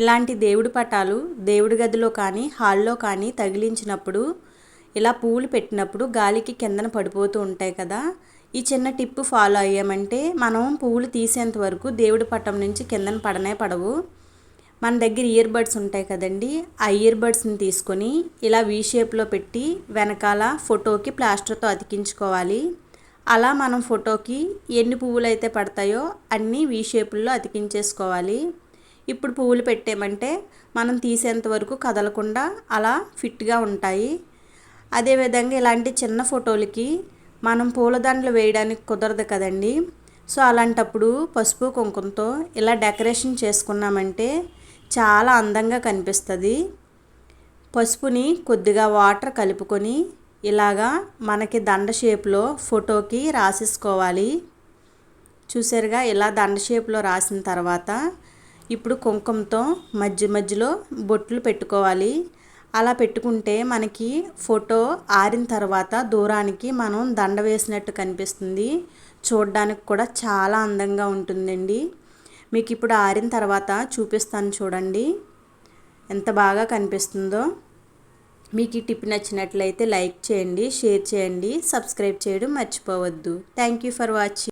ఇలాంటి దేవుడి పటాలు దేవుడి గదిలో కానీ హాల్లో కానీ తగిలించినప్పుడు ఇలా పువ్వులు పెట్టినప్పుడు గాలికి కిందన పడిపోతూ ఉంటాయి కదా. ఈ చిన్న టిప్ ఫాలో అయ్యామంటే మనం పువ్వులు తీసేంత వరకు దేవుడి పటం నుంచి కిందన పడనే పడవు. మన దగ్గర ఇయర్ బడ్స్ ఉంటాయి కదండి. ఆ ఇయర్ బడ్స్ని తీసుకొని ఇలా వీ షేప్లో పెట్టి వెనకాల ఫోటోకి ప్లాస్టర్తో అతికించుకోవాలి. అలా మనం ఫోటోకి ఎన్ని పువ్వులు అయితే పడతాయో అన్నీ వీ షేపుల్లో అతికించేసుకోవాలి. ఇప్పుడు పువ్వులు పెట్టామంటే మనం తీసేంత వరకు కదలకుండా అలా ఫిట్గా ఉంటాయి. అదేవిధంగా ఇలాంటి చిన్న ఫోటోలకి మనం పూలదండలు వేయడానికి కుదరదు కదండి. సో అలాంటప్పుడు పసుపు కుంకుమతో ఇలా డెకరేషన్ చేసుకున్నామంటే చాలా అందంగా కనిపిస్తుంది. పసుపుని కొద్దిగా వాటర్ కలుపుకొని ఇలాగా మనకి దండ షేప్లో ఫోటోకి రాసేసుకోవాలి. చూసారుగా ఇలా దండ షేప్లో రాసిన తర్వాత ఇప్పుడు కుంకుమతో మధ్య మధ్యలో బొట్లు పెట్టుకోవాలి. అలా పెట్టుకుంటే మనకి ఫోటో ఆరిన తర్వాత దూరానికి మనం దండ వేసినట్టు కనిపిస్తుంది. చూడడానికి కూడా చాలా అందంగా ఉంటుందండి. మీకు ఇప్పుడు ఆరిన తర్వాత చూపిస్తాను చూడండి. ఎంత బాగా కనిపిస్తుందో. మీకు ఈ టిప్ నచ్చినట్లయితే లైక్ చేయండి షేర్ చేయండి సబ్స్క్రైబ్ చేయడం మర్చిపోవద్దు. Thank you for watching.